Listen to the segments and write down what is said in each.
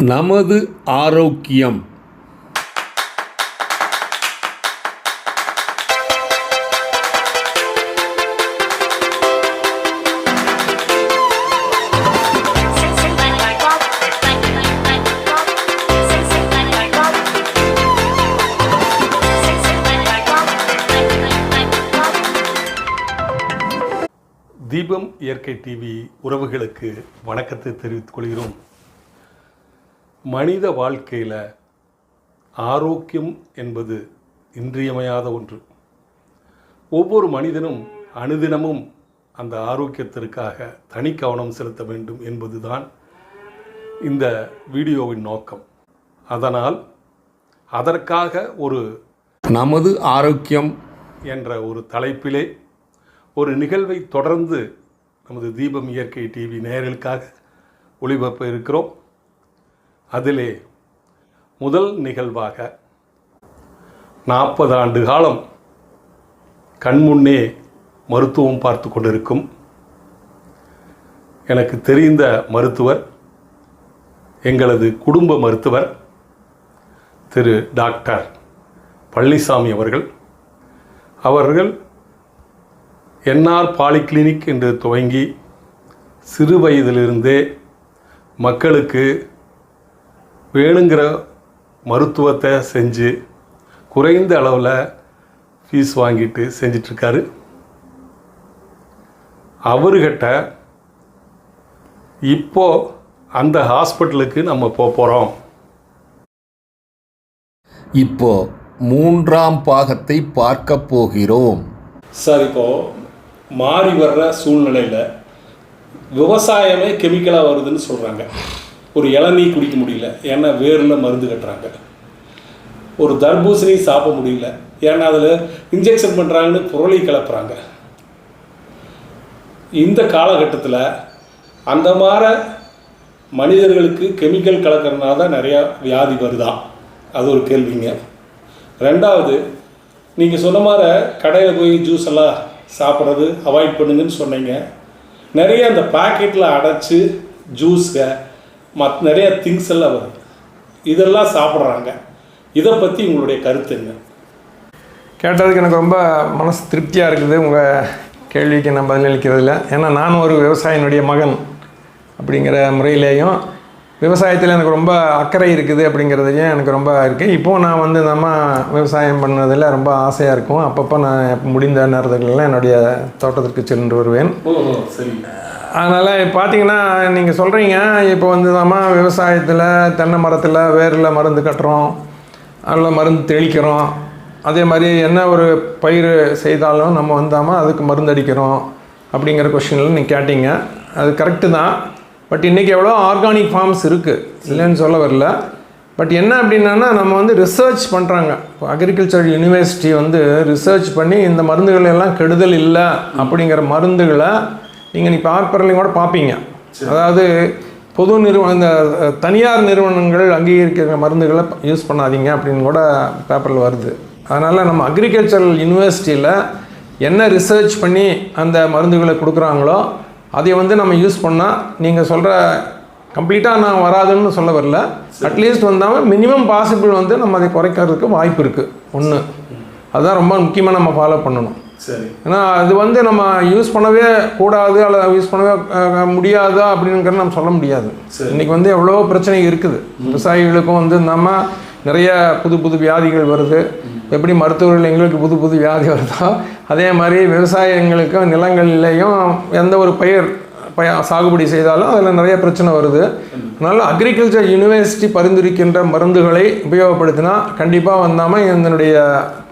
நமது ஆரோக்கியம். தீபம் இயற்கை டிவி உறவுகளுக்கு வணக்கத்தை தெரிவித்துக் கொள்கிறோம். மனித வாழ்க்கையில் ஆரோக்கியம் என்பது இன்றியமையாத ஒன்று. ஒவ்வொரு மனிதனும் அனுதினமும் அந்த ஆரோக்கியத்திற்காக தனி கவனம் செலுத்த வேண்டும் என்பதுதான் இந்த வீடியோவின் நோக்கம். அதனால் அதற்காக ஒரு நமது ஆரோக்கியம் என்ற ஒரு தலைப்பிலே ஒரு நிகழ்வை தொடர்ந்து நமது தீபம் இயற்கை டிவி நேயர்களுக்காக ஒளிபரப்ப இருக்கிறோம். அதிலே முதல் நிகழ்வாக நாற்பது ஆண்டு காலம் கண்முன்னே மருத்துவம் பார்த்து கொண்டிருக்கும் எனக்கு தெரிந்த மருத்துவர் எங்களது குடும்ப மருத்துவர் திரு டாக்டர் பழனிசாமி அவர்கள். அவர்கள் என்ஆர் பாலிகிளினிக் என்று துவங்கி சிறு வயதிலிருந்தே மக்களுக்கு வேணுங்கிற மருத்துவத்தை செஞ்சு குறைந்த அளவில் ஃபீஸ் வாங்கிட்டு செஞ்சிட்ருக்காரு. அவர்கிட்ட இப்போ அந்த ஹாஸ்பிட்டலுக்கு நம்ம போக போகிறோம் இப்போ மூன்றாம் பாகத்தை பார்க்க போகிறோம். சார் இப்போ மாறி வர்ற சூழ்நிலையில் விவசாயமே கெமிக்கலாக வருதுன்னு சொல்கிறாங்க ஒரு இளநீ குடிக்க முடியல. ஏன்னா வேரில் மருந்து கட்டுறாங்க. ஒரு தர்பூசணி சாப்பிட முடியல. ஏன்னா அதில் இன்ஜெக்ஷன் பண்ணுறாங்கன்னு புரளி கிளப்புறாங்க. இந்த காலகட்டத்தில் அந்த மாதிரி மனிதர்களுக்கு கெமிக்கல் கலக்கிறதுனால தான் நிறையா வியாதி வருதா? அது ஒரு கேள்விங்க. ரெண்டாவது நீங்கள் சொன்ன மாதிரி கடையில் போய் ஜூஸ் எல்லாம் சாப்பிட்றது அவாய்ட் பண்ணுங்கன்னு சொன்னீங்க. நிறைய அந்த பாக்கெட்டில் அடைச்சி ஜூஸை மத் நிறைய திங்ஸ் எல்லாம் வருது. இதெல்லாம் சாப்பிட்றாங்க. இதை பற்றி உங்களுடைய கருத்து என்ன? கேட்டதுக்கு எனக்கு ரொம்ப மனசு திருப்தியாக இருக்குது உங்கள் கேள்விக்கு நான் பதிலளிக்கிறதுல. ஏன்னா நானும் ஒரு விவசாயினுடைய மகன் அப்படிங்கிற முறையிலேயும் விவசாயத்தில் எனக்கு ரொம்ப அக்கறை இருக்குது அப்படிங்கிறதையும் எனக்கு ரொம்ப இருக்குது இப்போது நான் வந்து நம்ம விவசாயம் பண்ணதில் ரொம்ப ஆசையாக இருக்கும். அப்பப்போ நான் முடிந்த நேரத்துலலாம் என்னுடைய தோட்டத்திற்கு சென்று வருவேன். அதனால் பார்த்தீங்கன்னா நீங்கள் சொல்கிறீங்க இப்போ வந்து நம்ம விவசாயத்தில் தென்னை மரத்தில் வேரில் மருந்து கட்டுறோம் அதில் மருந்து தெளிக்கிறோம். அதே மாதிரி என்ன ஒரு பயிர் செய்தாலும் நம்ம வந்தாமல் அதுக்கு மருந்து அடிக்கிறோம் அப்படிங்கிற கொஷினில் நீங்கள் கேட்டீங்க. அது கரெக்டு தான். பட் இன்றைக்கி எவ்வளோ ஆர்கானிக் ஃபார்ம்ஸ் இருக்குது இல்லைன்னு சொல்ல வரல. பட் என்ன அப்படின்னா நம்ம வந்து ரிசர்ச் பண்ணுறாங்க இப்போ அக்ரிகல்ச்சர் யூனிவர்சிட்டி வந்து ரிசர்ச் பண்ணி இந்த மருந்துகள் எல்லாம் கெடுதல் இல்லை அப்படிங்கிற மருந்துகளை நீங்கள் நீ பார்ப்பறலையும் கூட பார்ப்பீங்க. அதாவது பொது நிறுவனம் இந்த தனியார் நிறுவனங்கள் அங்கீகரிக்கிற மருந்துகளை யூஸ் பண்ணாதீங்க அப்படின்னு கூட பேப்பரில் வருது. அதனால் நம்ம அக்ரிகல்ச்சரல் யூனிவர்சிட்டியில் என்ன ரிசர்ச் பண்ணி அந்த மருந்துகளை கொடுக்குறாங்களோ அதை வந்து நம்ம யூஸ் பண்ணால் நீங்கள் சொல்கிற கம்ப்ளீட்டாக நான் வராதுன்னு சொல்ல வரல. அட்லீஸ்ட் வந்தாமல் மினிமம் பாசிபிள் வந்து நம்ம அதை குறைக்கிறதுக்கு வாய்ப்பு இருக்குது ஒன்று அதுதான் ரொம்ப முக்கியமாக நம்ம ஃபாலோ பண்ணணும். சரி. ஏன்னா அது வந்து நம்ம யூஸ் பண்ணவே கூடாது அல்லது யூஸ் பண்ணவே முடியாதா அப்படிங்கிறத நம்ம சொல்ல முடியாது. சரி. இன்னைக்கு வந்து எவ்வளோ பிரச்சனை இருக்குது. விவசாயிகளுக்கும் வந்து நம்ம நிறைய புது புது வியாதிகள் வருது. எப்படி மருத்துவர்கள் எங்களுக்கு புது புது வியாதி வருதோ அதே மாதிரி விவசாயங்களுக்கும் நிலங்கள்லேயும் எந்த ஒரு பயிர் பய சாகுபடி செய்தாலும் அதில் நிறைய பிரச்சனை வருது. அதனால் அக்ரிகல்ச்சர் யூனிவர்சிட்டி பரிந்துரைக்கின்ற மருந்துகளை உபயோகப்படுத்தினா கண்டிப்பாக வந்தாமல் இதனுடைய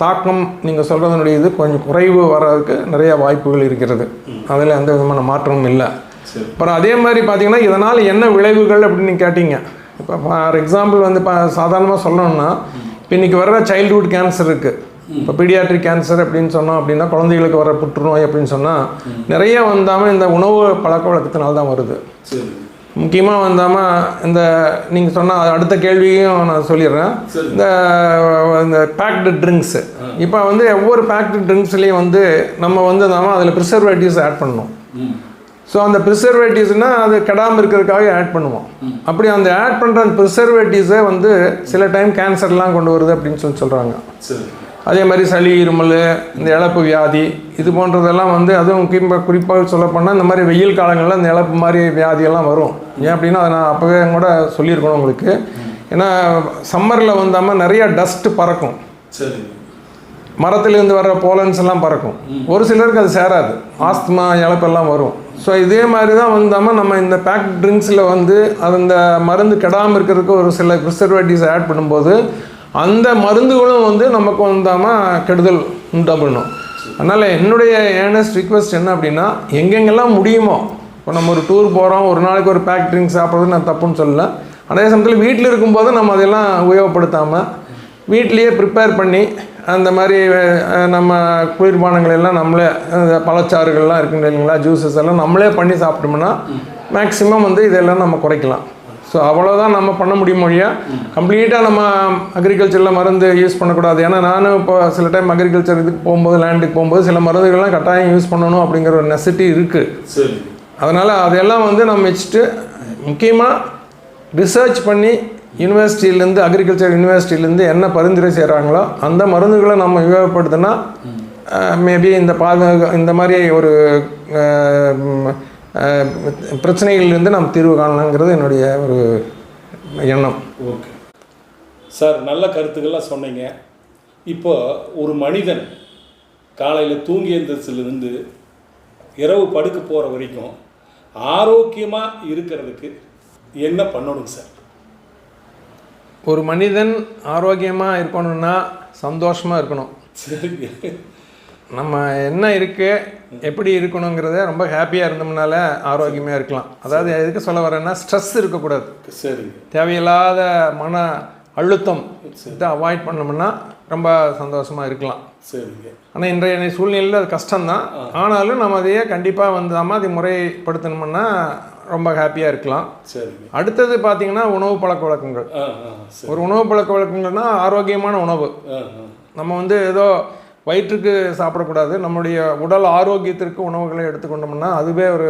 தாக்கம் நீங்கள் சொல்கிறதனுடைய இது கொஞ்சம் குறைவு வர்றதுக்கு நிறைய வாய்ப்புகள் இருக்கிறது. அதில் எந்த விதமான மாற்றமும் இல்லை. அப்புறம் அதே மாதிரி பார்த்தீங்கன்னா இதனால் என்ன விளைவுகள் அப்படின்னு கேட்டீங்க. இப்போ ஃபார் எக்ஸாம்பிள் வந்து இப்போ சாதாரணமாக சொல்லணும்னா இப்போ இன்றைக்கி வர்ற சைல்ட்ஹுட் கேன்சர் இருக்குது இப்போ பீடியாட்ரிக் கேன்சர் அப்படின்னு சொன்னோம் அப்படின்னா குழந்தைகளுக்கு வர புற்றுநோய் அப்படின்னு சொன்னால் நிறைய வந்தாமல் இந்த உணவு பழக்க வழக்கத்தினால தான் வருது முக்கியமாக வந்தாமல் இந்த நீங்கள் சொன்ன அடுத்த கேள்வியும் நான் சொல்லிடுறேன். இந்த இந்த பேக்டு ட்ரிங்க்ஸு இப்போ வந்து ஒவ்வொரு பேக்டு ட்ரிங்க்ஸ்லேயும் வந்து நம்ம வந்து நாம அதில் ப்ரிசர்வேட்டிவ்ஸ் ஆட் பண்ணணும். ஸோ அந்த ப்ரிசர்வேட்டிவ்ஸ்னால் அது கெடாமல் இருக்கிறதுக்காக ஆட் பண்ணுவோம். அப்படி அந்த ஆட் பண்ணுற அந்த ப்ரிசர்வேட்டிவ்ஸே வந்து சில டைம் கேன்சர்லாம் கொண்டு வருது அப்படின்னு சொல்லி சொல்கிறாங்க சரி. அதே மாதிரி சளி இருமல் இந்த இழப்பு வியாதி இது போன்றதெல்லாம் வந்து அதுவும் குறிப்பாக குறிப்பாக சொல்லப்போனால் இந்த மாதிரி வெயில் காலங்களில் இந்த இழப்பு மாதிரி வியாதியெல்லாம் வரும். ஏன் அப்படின்னா அதை நான் அப்போவே கூட சொல்லியிருக்கணும் உங்களுக்கு. ஏன்னா சம்மரில் வந்தாமல் நிறைய டஸ்ட்டு பறக்கும். சரிங்க மரத்துலேருந்து வர்ற போலன்ஸ் எல்லாம் பறக்கும். ஒரு சிலருக்கு அது சேராது. ஆஸ்துமா இழப்பெல்லாம் வரும். ஸோ இதே மாதிரி தான் வந்தாமல் நம்ம இந்த பேக் ட்ரிங்க்ஸில் வந்து அது இந்த மருந்து கெடாமல் இருக்கிறதுக்கு ஒரு சில ப்ரிசர்வேட்டிவ்ஸ் ஆட் பண்ணும்போது அந்த மருந்துகளும் வந்து நமக்கு வந்தாமல் கெடுதல் உண்டா பண்ணும். அதனால் என்னுடைய ஏனஸ்ட் ரிக்வெஸ்ட் என்ன அப்படின்னா எங்கெங்கெல்லாம் முடியுமோ இப்போ நம்ம ஒரு டூர் போகிறோம் ஒரு நாளைக்கு ஒரு பேக் ட்ரிங்க்ஸ் சாப்பிட்றது நான் தப்புன்னு சொல்லல. அதே சமயத்தில் வீட்டில் இருக்கும்போது நம்ம அதெல்லாம் உபயோகப்படுத்தாமல் வீட்லேயே ப்ரிப்பேர் பண்ணி அந்த மாதிரி நம்ம குளிர்பானங்கள் எல்லாம் நம்மளே பழச்சாறுகள்லாம் இருக்குங்க இல்லைங்களா ஜூஸஸ் எல்லாம் நம்மளே பண்ணி சாப்பிட்டோம்னா மேக்ஸிமம் வந்து இதெல்லாம் நம்ம குறைக்கலாம். ஸோ அவ்வளோதான் நம்ம பண்ண முடியும் மொழியா கம்ப்ளீட்டாக நம்ம அக்ரிகல்ச்சரில் மருந்து யூஸ் பண்ணக்கூடாது. ஏன்னா நானும் இப்போ சில டைம் அக்ரிகல்ச்சர் இதுக்கு போகும்போது லேண்டுக்கு போகும்போது சில மருந்துகள்லாம் கட்டாயம் யூஸ் பண்ணணும் அப்படிங்கிற ஒரு நெசிட்டி இருக்குது அதனால் அதெல்லாம் வந்து நம்ம வச்சுட்டு முக்கியமாக ரிசர்ச் பண்ணி யூனிவர்சிட்டியிலேருந்து அக்ரிகல்ச்சர் யூனிவர்சிட்டியிலேருந்து என்ன பரிந்துரை செய்கிறாங்களோ அந்த மருந்துகளை நம்ம உபயோகப்படுத்தினா மேபி இந்த பாதுகா இந்த மாதிரி ஒரு பிரச்சனைகளிலிருந்து நாம் பிரச்சனைகள்லேருந்து நம்ம தீர்வு காணலாங்கிறது என்னுடைய ஒரு எண்ணம். ஓகே. சார் நல்ல கருத்துக்கள்லாம் சொன்னீங்க. இப்போ ஒரு மனிதன் காலையில் தூங்கி எழுந்திரிச்சிலிருந்து இரவு படுக்க போகிற வரைக்கும் ஆரோக்கியமாக இருக்கிறதுக்கு என்ன பண்ணணுங்க சார்? ஒரு மனிதன் ஆரோக்கியமாக இருக்கணும்னா சந்தோஷமாக இருக்கணும். நம்ம என்ன இருக்குது எப்படி இருக்கணுங்கிறத ரொம்ப ஹாப்பியாக இருந்தோம்னால ஆரோக்கியமாக இருக்கலாம். அதாவது எதுக்கு சொல்ல வரேன்னா ஸ்ட்ரெஸ் இருக்கக்கூடாது. சரிங்க. தேவையில்லாத மன அழுத்தம் இதை அவாய்ட் பண்ணோம்னா ரொம்ப சந்தோஷமாக இருக்கலாம். சரிங்க. ஆனால் இன்றைய சூழ்நிலையில் அது கஷ்டம்தான். ஆனாலும் நம்ம அதையே கண்டிப்பாக வந்து அதை முறைப்படுத்தணும்னா ரொம்ப ஹாப்பியாக இருக்கலாம். சரிங்க. அடுத்தது பார்த்தீங்கன்னா உணவு பழக்க வழக்கங்கள். சரி. ஒரு உணவு பழக்க வழக்கங்கள்னா ஆரோக்கியமான உணவு. நம்ம வந்து ஏதோ வயிற்றுக்கு சாப்பிடக்கூடாது. நம்முடைய உடல் ஆரோக்கியத்திற்கு உணவுகளை எடுத்துக்கொண்டோம்னா அதுவே ஒரு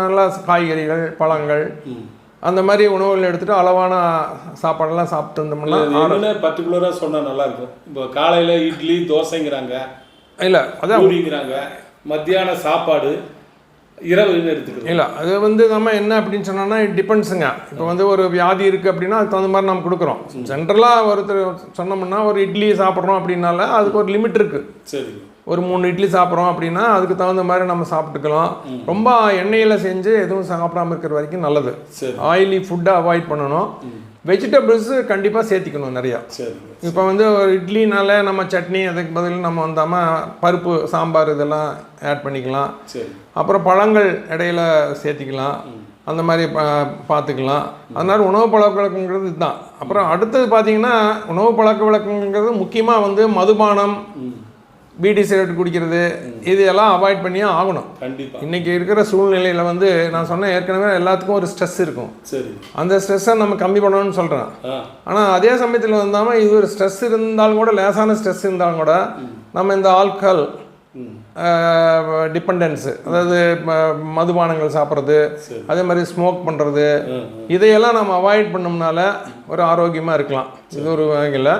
நல்ல காய்கறிகள் பழங்கள் அந்த மாதிரி உணவுகள் எடுத்துகிட்டு அளவான சாப்பாடெல்லாம் சாப்பிட்டு இருந்தோம்னா பர்டிகுலராக சொன்னால் நல்லாயிருக்கும் இப்போ காலையில் இட்லி தோசைங்கிறாங்க. இல்லை அதான் மத்தியான சாப்பாடு. எடுத்துக்கிறோம். இல்லை அது வந்து நம்ம என்ன அப்படின்னு சொன்னோம்னா இட் டிபெண்ட்ஸுங்க இப்போ வந்து ஒரு வியாதி இருக்குது அப்படின்னா அதுக்கு தகுந்த மாதிரி நம்ம கொடுக்குறோம். ஜென்ரலாக ஒருத்தர் சொன்னோம்னா ஒரு இட்லி சாப்பிட்றோம் அப்படின்னால அதுக்கு ஒரு லிமிட் இருக்குது சரிங்க. ஒரு மூணு இட்லி சாப்பிட்றோம் அப்படின்னா அதுக்கு தகுந்த மாதிரி நம்ம சாப்பிட்டுக்கலாம். ரொம்ப எண்ணெயில் செஞ்சு எதுவும் சாப்பிடாம இருக்கிற வரைக்கும் நல்லது. சரி. ஆயிலி ஃபுட்டை அவாய்ட் பண்ணணும். வெஜிடபிள்ஸு கண்டிப்பாக சேர்த்திக்கணும் நிறையா. இப்போ வந்து ஒரு இட்லினால நம்ம சட்னி அதுக்கு பதில் நம்ம வந்தாமல் பருப்பு சாம்பார் இதெல்லாம் ஆட் பண்ணிக்கலாம். அப்புறம் பழங்கள் இடையில சேர்த்திக்கலாம். அந்த மாதிரி பா பார்த்துக்கலாம் அதனால உணவு பழக்க வழக்கங்கிறது இதுதான். அப்புறம் அடுத்தது பார்த்தீங்கன்னா உணவு பழக்க வழக்கங்கிறது முக்கியமாக வந்து மதுபானம். பீடி சிகரெட் குடிக்கிறது இது எல்லாம் அவாய்ட் பண்ணியே ஆகணும். கண்டிப்பாக இன்றைக்கி இருக்கிற சூழ்நிலையில் வந்து நான் சொன்னேன் ஏற்கனவே எல்லாத்துக்கும் ஒரு ஸ்ட்ரெஸ் இருக்கும். சரி. அந்த ஸ்ட்ரெஸ்ஸை நம்ம கம்மி பண்ணணும்னு சொல்கிறேன் ஆனால் அதே சமயத்தில் வந்தாமல் இது ஒரு ஸ்ட்ரெஸ் இருந்தாலும் கூட லேசான ஸ்ட்ரெஸ் இருந்தாலும் கூட நம்ம இந்த ஆல்கஹால் டிபெண்டன்ஸு அதாவது மதுபானங்கள் சாப்பிட்றது. அதே மாதிரி ஸ்மோக் பண்ணுறது இதையெல்லாம் நம்ம அவாய்ட் பண்ணோம்னால ஒரு ஆரோக்கியமாக இருக்கலாம். இது ஒரு வகையில்.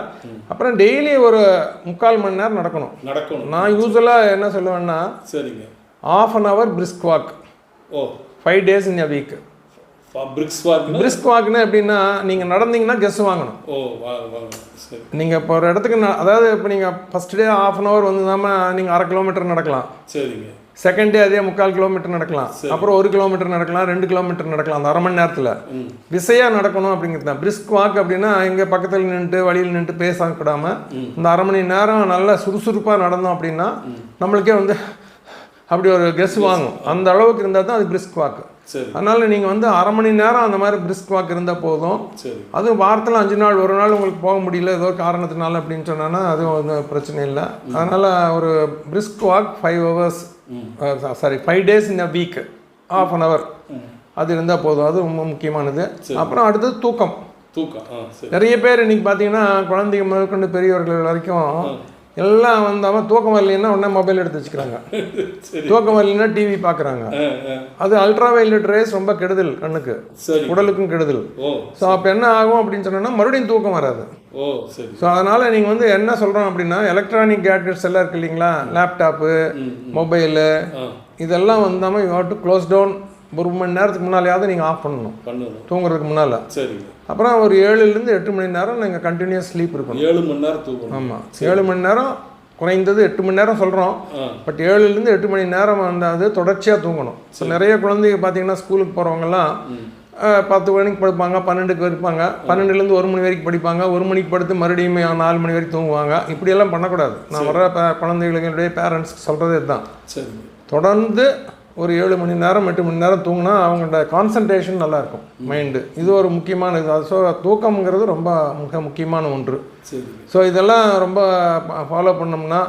அப்புறம் டெய்லி ஒரு முக்கால் மணி நேரம் நடக்கணும். நடக்கணும். நான் யூஸ்வலாக என்ன சொல்லுவேன்னா சரிங்க. Half an hour brisk walk O. Five days in a week bricks brisk வாக்னா எப்படின்னா நீங்கள் நடந்தீங்கன்னா கெஸ் வாங்கணும். ஓ சரி. நீங்கள் இப்போ ஒரு இடத்துக்கு அதாவது இப்போ நீங்கள் first day half an hour வந்து நீங்கள் அரை கிலோமீட்டர் நடக்கலாம். சரிங்க. செகண்ட் டே அதே முக்கால் கிலோமீட்டர் நடக்கலாம். அப்புறம் ஒரு கிலோமீட்டர் நடக்கலாம் ரெண்டு கிலோமீட்டர் நடக்கலாம் அந்த அரை மணி நேரத்தில். ம். விசையாக நடக்கணும் அப்படிங்கிறது தான். பிரிஸ்க் வாக் அப்படின்னா இங்கே பக்கத்தில் நின்றுட்டு வழியில் நின்றுட்டு பேசக்கூடாம இந்த அரை மணி நேரம் நல்லா சுறுசுறுப்பாக நடந்தோம் அப்படின்னா நம்மளுக்கே வந்து அப்படி ஒரு கெஸ் வாங்கும். அந்த அளவுக்கு இருந்தால் தான் அது பிரிஸ்க் வாக்கு அதனால் நீங்கள் வந்து அரை மணி நேரம் அந்த மாதிரி பிரிஸ்க் வாக் இருந்தால் போதும். அதுவும் வாரத்தில் அஞ்சு நாள் ஒரு நாள் உங்களுக்கு போக முடியல ஏதோ காரணத்தினால அப்படின்னு சொன்னான்னா அதுவும் ஒன்றும் பிரச்சனை இல்லை. அதனால் ஒரு brisk walk five hours sorry five days in a week half an hour அது இருந்தால் போதும். அது ரொம்ப முக்கியமானது. அப்புறம் அடுத்தது தூக்கம். தூக்கம். நிறைய பேர் இன்னைக்கு பார்த்தீங்கன்னா குழந்தைங்க முதற்கொண்டு பெரியவர்கள் வரைக்கும் எல்லாம் வந்தாமல் தூக்கம் வரலைன்னா உடனே மொபைல் எடுத்து வச்சுக்கிறாங்க. தூக்கம் வரலைன்னா டிவி பார்க்குறாங்க. அது அல்ட்ரா வயலட் ரேஸ் ரொம்ப கெடுதல் கண்ணுக்கு. உடலுக்கும் கெடுதல். ஸோ அப்போ என்ன ஆகும் அப்படின்னு சொன்னோன்னா மறுபடியும் தூக்கம் வராது. ஸோ அதனால் நீங்கள் வந்து என்ன சொல்கிறோம் அப்படின்னா எலக்ட்ரானிக் கேட்ஜெட்ஸ் எல்லாம் இருக்கு இல்லைங்களா? லேப்டாப்பு மொபைலு இதெல்லாம் வந்தாமல் you have to close down ஒரு மணி நேரத்துக்கு முன்னாலேயாவது நீங்கள் ஆஃப் பண்ணணும். பண்ணணும். தூங்குறதுக்கு முன்னால். சரிங்க. அப்புறம் ஒரு ஏழுலேருந்து எட்டு மணி நேரம் நீங்கள் கண்டினியூஸ் ஸ்லீப் இருக்கணும். ஏழு மணி நேரம் தூக்கணும் ஆமாம் ஏழு மணி நேரம் குறைந்தது எட்டு மணி நேரம் சொல்கிறோம் பட் ஏழுலேருந்து எட்டு மணி நேரம் வந்து அது தொடர்ச்சியாக தூங்கணும் ஸோ நிறைய குழந்தைங்க பார்த்தீங்கன்னா ஸ்கூலுக்கு போகிறவங்கலாம் பத்து மணிக்கு படுப்பாங்க பன்னெண்டுக்கு இருப்பாங்க. பன்னெண்டுலேருந்து ஒரு மணி வரைக்கும் படிப்பாங்க. ஒரு மணிக்கு படுத்து மறுபடியும் நாலு மணி வரைக்கும் தூங்குவாங்க. இப்படியெல்லாம் பண்ணக்கூடாது. நான் வர ப- குழந்தைகளுடைய பேரண்ட்ஸ்க்கு சொல்கிறதே இதுதான். சரிங்க. தொடர்ந்து ஒரு ஏழு மணி நேரம் எட்டு மணி நேரம் தூங்கினா அவங்களோட கான்சன்ட்ரேஷன் நல்லா இருக்கும் மைண்டு இது ஒரு முக்கியமான இது. ஸோ தூக்கம்ங்கிறது ரொம்ப மிக முக்கியமான ஒன்று. ஸோ இதெல்லாம் ரொம்ப ஃபாலோ பண்ணோம்னா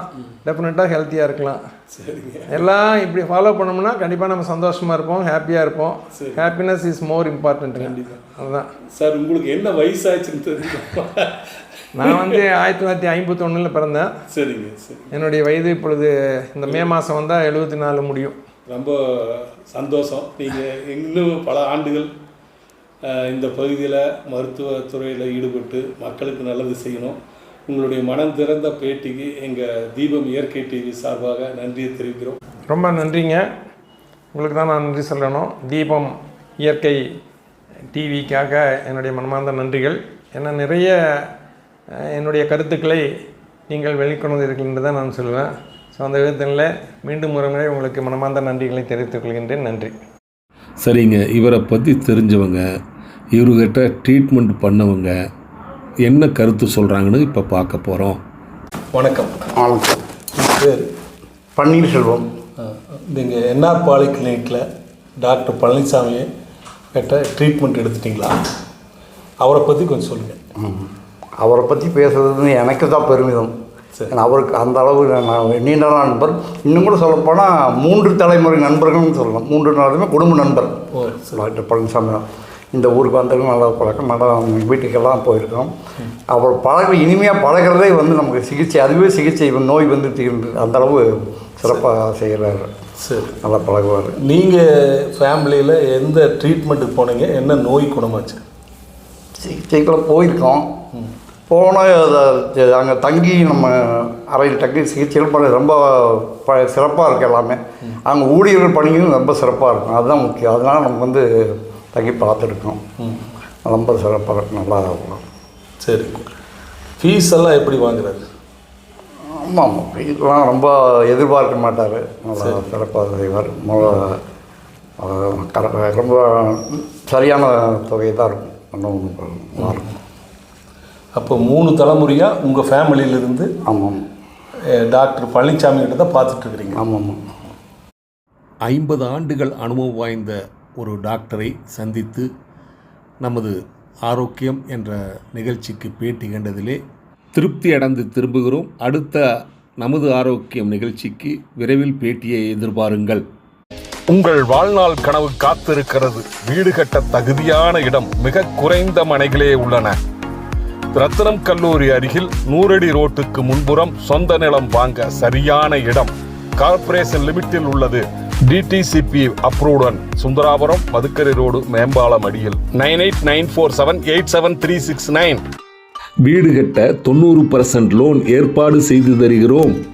டெஃபினட்டாக ஹெல்த்தியாக இருக்கலாம். சரிங்க. எல்லாம் இப்படி ஃபாலோ பண்ணோம்னா கண்டிப்பாக நம்ம சந்தோஷமாக இருப்போம் ஹாப்பியாக இருப்போம். ஹாப்பினஸ் இஸ் மோர் இம்பார்ட்டன்ட்டுங்க கண்டிப்பா. அதுதான். சார் உங்களுக்கு என்ன வயசாச்சுன்னு நான் வந்து ஆயிரத்தி தொள்ளாயிரத்தி ஐம்பத்தொன்னில் பிறந்தேன். சரிங்க சரி. என்னுடைய வயது இப்பொழுது இந்த மே மாதம் வந்தால் எழுபத்தி நாலு முடியும். ரொம்ப சந்தோஷம். நீங்கள் இன்னும் பல ஆண்டுகள் இந்த பகுதியில் மருத்துவத்துறையில் ஈடுபட்டு மக்களுக்கு நல்லது செய்யணும். உங்களுடைய மனம் திறந்த பேட்டிக்கு எங்கள் தீபம் இயற்கை டிவி சார்பாக நன்றியை தெரிவிக்கிறோம். ரொம்ப நன்றிங்க. உங்களுக்கு தான் நான் நன்றி சொல்லணும். தீபம் இயற்கை டிவிக்காக என்னுடைய மனமார்ந்த நன்றிகள். ஏன்னா நிறைய என்னுடைய கருத்துக்களை நீங்கள் வெளிக்கொண்டு இருக்கின்றது நான் சொல்லுவேன் அந்த விதத்தில் மீண்டும் ஒரு முறை உங்களுக்கு மனமார்ந்த நன்றிகளை தெரிவித்துக் கொள்கின்றேன். நன்றி. சரிங்க. இவரை பற்றி தெரிஞ்சவங்க இவர்கிட்ட ட்ரீட்மெண்ட் பண்ணவங்க என்ன கருத்து சொல்கிறாங்கன்னு இப்போ பார்க்க போகிறோம் வணக்கம். வணக்கம். பேர் பன்னீர்செல்வம். நீங்கள் என்ஆர் பாலி கிளினிக்கில் டாக்டர் பழனிசாமி கிட்ட ட்ரீட்மெண்ட் எடுத்துட்டிங்களா? அவரை பற்றி கொஞ்சம் சொல்லுங்கள் ம். அவரை பற்றி பேசுறது எனக்கு தான் பெருமிதம். அவருக்கு அந்த அளவு நான் நீண்ட நாள் நண்பர். இன்னும் கூட சொல்லப்போனால் மூன்று தலைமுறை நண்பர்கள்னு சொல்லலாம். மூன்று நாளுமே குடும்ப நண்பர். டாக்டர் பழனிசாமி. இந்த ஊருக்கு வந்தவங்க நல்லா பழக்கம். நல்லா வீட்டுக்கெல்லாம் போயிருக்கோம். அவர் பழக இனிமையாக பழகிறதே வந்து நமக்கு சிகிச்சை அதுவே சிகிச்சை இவன் நோய் வந்து தீர்ந்து அந்த அளவு சிறப்பாக செய்கிறாரு சரி. நல்லா பழகுவார். நீங்கள் ஃபேமிலியில் எந்த ட்ரீட்மெண்ட்டுக்கு போனீங்க? என்ன நோய் குணமாச்சு? சிகிச்சைக்குள்ள போயிருக்கோம். போனால் அங்கே தங்கி நம்ம அறையில் தங்கி சிகிச்சைகள் பண்ண ரொம்ப ப சிறப்பாக இருக்குது எல்லாமே. அங்கே ஊழியர்கள் பணியும் ரொம்ப சிறப்பாக இருக்கும். அதுதான் முக்கியம். அதனால் நம்ம வந்து தங்கி பார்த்துருக்கோம். ரொம்ப சிறப்பாக இருக்கும் நல்லா இருக்கும். சரி. ஃபீஸ் எல்லாம் எப்படி வாங்குறாரு? ஆமாம் ஆமாம் வீட்டெலாம் ரொம்ப எதிர்பார்க்க மாட்டார். நல்லா சிறப்பாக செய்வார். ரொம்ப சரியான தொகை தான் இருக்கும். ஒன்றும் நல்லா இருக்கும் அப்போ மூணு தலைமுறையாக உங்கள் ஃபேமிலியிலேருந்து ஆமாம். டாக்டர் பழனிசாமி கிட்ட தான் பார்த்துட்டு இருக்கிறீங்க ஆமாம் ஆமாம் ஐம்பது ஆண்டுகள் அனுபவம் வாய்ந்த ஒரு டாக்டரை சந்தித்து நமது ஆரோக்கியம் என்ற நிகழ்ச்சிக்கு பேட்டி கண்டதிலே திருப்தி அடைந்து திரும்புகிறோம். அடுத்த நமது ஆரோக்கியம் நிகழ்ச்சிக்கு விரைவில் பேட்டியை எதிர்பாருங்கள். உங்கள் வாழ்நாள் கனவு காத்திருக்கிறது. வீடு கட்ட தகுதியான இடம் மிக குறைந்த மனைகளே உள்ளன. ரத்னம் கல்லூரி அருகில் நூறடி ரோட்டுக்கு முன்புறம் சொந்த நிலம் வாங்க சரியான இடம். கார்ப்பரேஷன் லிமிட்டில் உள்ளது. டிடிசிபி அப்ரூவுடன் சுந்தராபுரம் மதுக்கரை ரோடு மேம்பாலம் அடியில். Nine eight nine four seven eight seven three six nine. வீடு கட்ட தொண்ணூறு பர்சன்ட் லோன் ஏற்பாடு செய்து தருகிறோம்.